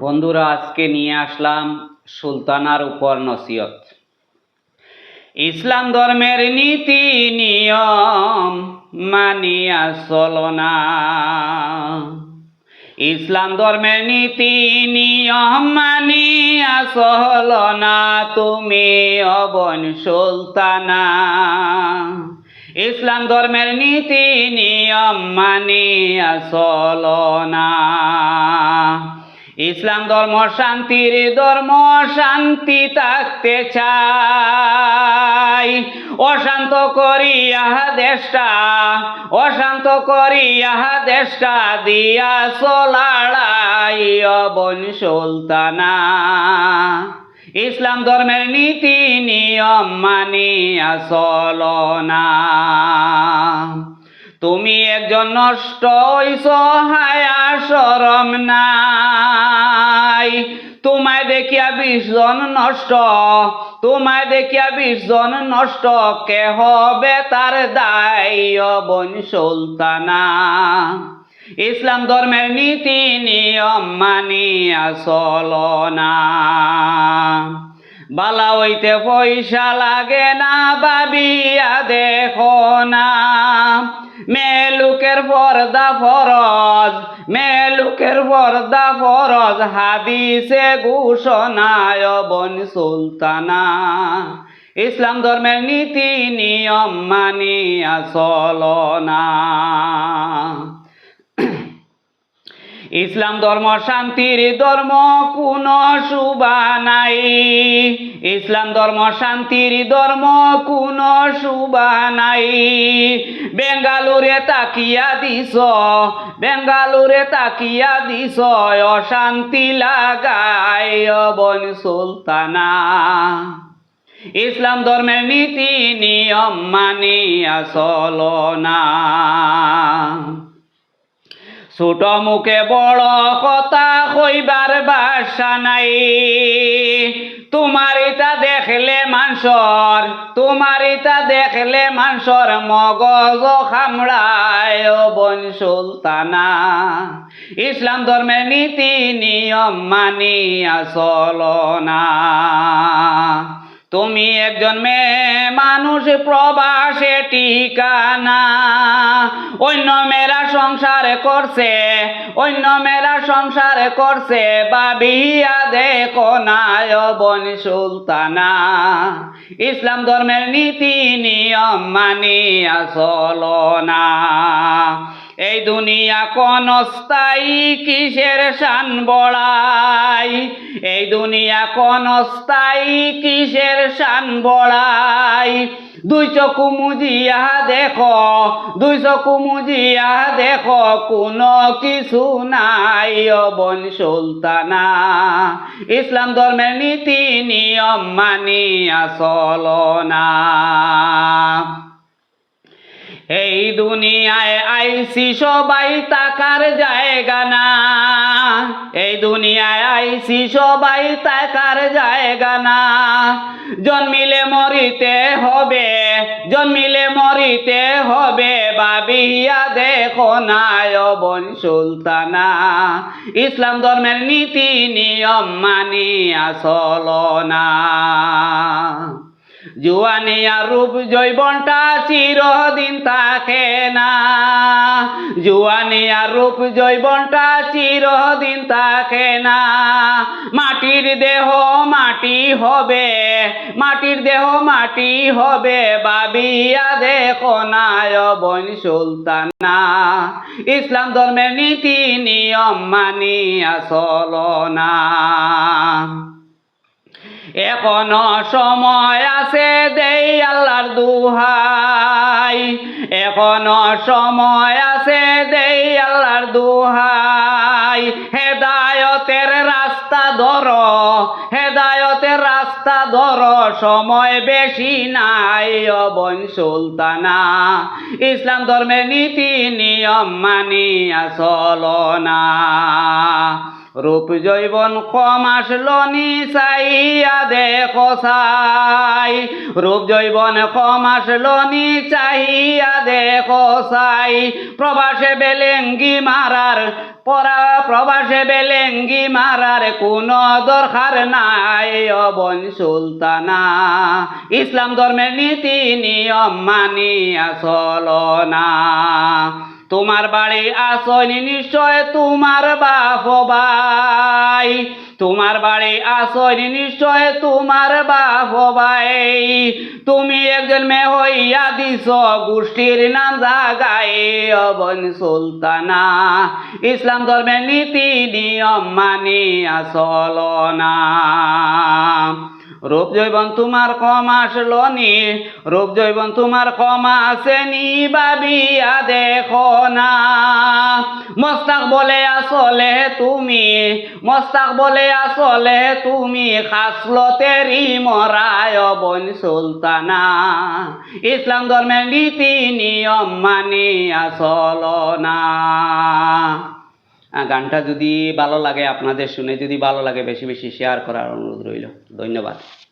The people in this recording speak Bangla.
বন্ধুরা, আজকে নিয়ে আসলাম সুলতানার উপর নসিয়ত ইসলাম ধর্মের নীতি, নিয়ম মানিয়া চলনা ইসলাম ধর্মের নীতি, নিয়ম মানিয়া চলনা তুমি অবন সুলতানা। ইসলাম ধর্মের নীতি, নিয়ম মানিয়া চলনা ইসলাম ধর্ম শান্তির ধর্ম, শান্তি থাকতে চাই। অশান্ত করি আহা দেশটা, অশান্ত করি আহা দেশটা, দিয়া সোলাড়াই অবন সুলতানা। ইসলাম ধর্মের নীতি, নিয়ম মানিয়া চলনা তুমি একজন নষ্ট হইছ হায়া সরম নাই। তোমায় দেখিয়া বিশজন নষ্ট, তোমায় দেখিয়া বিশজন নষ্ট কে হবে তার দায় বন সুলতানা। ইসলাম ধর্মের নীতি, নিয়ম মানিয়া চলনা বালা হইতে পয়সা লাগে না বাবিয়া দেখো না। মেলুকের পর্দা ফরজ, মেলুকের পর্দা ফরজ, হাদিসে ঘোষণায় বন সুলতানা। ইসলাম ধর্মের নীতি, নিয়ম মানিয়া চলনা ইসলাম ধর্ম, শান্তির ধর্ম, কোন শুভা নাই। ইসলাম ধর্ম, শান্তির ধর্ম, কোন শুভা নাই। বেঙ্গালুরে তাকিয়া দিস, বেঙ্গালুরে তাকিয়া দিস, অশান্তি লাগাই বন সুলতানা। ইসলাম ধর্মের নীতি নিয়ম মানিয়া চলনা ছোট মুখে বড় কথা কইবার বাসা নাই। তোমার এটা দেখলে মানসর তোমার এটা দেখলে মানসর, মগজ খামড়ায় বন সুলতানা। ইসলাম ধর্মের নীতি, নিয়ম মানিয়া চলনা তুমি একজন মেয়ে, মানুষ প্রবাসে ঠিকানা। অন্য মেয়েরা সংসার করছে, অন্য মেয়েরা সংসার করছে, বাবিয়া দেখো না বন সুলতানা। ইসলাম ধর্মের নীতি, নিয়ম মানিয়া চলনা এই দুনিয়া কোন স্থায়ী কিসের শান বড়াই? এই দুনিয়া কোন স্থায়ী কিসের শান বড়াই? দুই চকু মুজিয়া দেখো, দুই চকু মুজিয়া দেখো, কোনো কিছু নাই বন সুলতানা। ইসলাম ধর্মের নীতি নিয়ম মানিয়া চলনা এই দুনিয়ায় আইসি সবাই তাকার জায়গা না। এই দুনিয়ায় আইসি সবাই তাকার জায়গা না। জন্মিলে মরিতে হবে, জন্মিলে মরিতে হবে বাবিয়া দেখো না বন সুলতানা। ইসলাম ধর্মের নীতি নিয়ম মানিয়া চলনা জুয়ানিয়া রূপ জৈবনটা চিরদিন থাকে না। জুয়ানিয়া রূপ জৈবনটা চিরদিন থাকে না। মাটির দেহ মাটি হবে, মাটির দেহ মাটি হবে বাবিয়া দেখো না বন সুলতানা। ইসলাম ধর্মের নীতি নিয়ম মানিয়া চলনা এখনও সময় আছে দেই আল্লাহর দুহাই। এখনও সময় আছে দেই আল্লাহর দুহাই। হেদায়তের রাস্তা ধর, হেদায়তের রাস্তা ধর, সময় বেশি নাই অবন সুলতানা। ইসলাম ধর্মের নীতি নিয়ম মানিয়া চলনা রূপ জৈবন কম আসলো নি চাইয়া দেখো চাই রূপ জৈবন কম আসলো নি চাইয়া দেখো চাই প্রবাসে বেলেঙ্গি মারার পরা, প্রবাসে বেলেঙ্গি মারার কোনো দরকার নাই, অবন সুলতানা। ইসলাম ধর্মের নীতি, নিয়ম মানিয়া চলো না। তোমার বাড়ি আসনি নিশ্চয় তোমার বাপ ভাই। তোমার বাড়ি আসনি নিশ্চয় তোমার বাপ ভাই। তুমি একজন মেয়ে হইয়া দিছ, গোষ্ঠীর নাম জাগায় অবন সুলতানা। ইসলাম ধর্মের নীতি নিয়ম মানিয়া চলো না রূপ জৈবন তোমার কম আসলো নি। রূপ জৈবন তোমার কম বাবিয়া দেখো না। মস্তাক বলে, আসলে তুমি। মস্তাক বলে, আসলে তুমি খাসলতেরি মরায় বন সুলতানা। ইসলাম ধর্মের নীতি, নিয়ম, মানি চলো না। গানটা যদি ভালো লাগে আপনাদের শুনে, যদি ভালো লাগে, বেশি বেশি শেয়ার করার অনুরোধ রইল। ধন্যবাদ।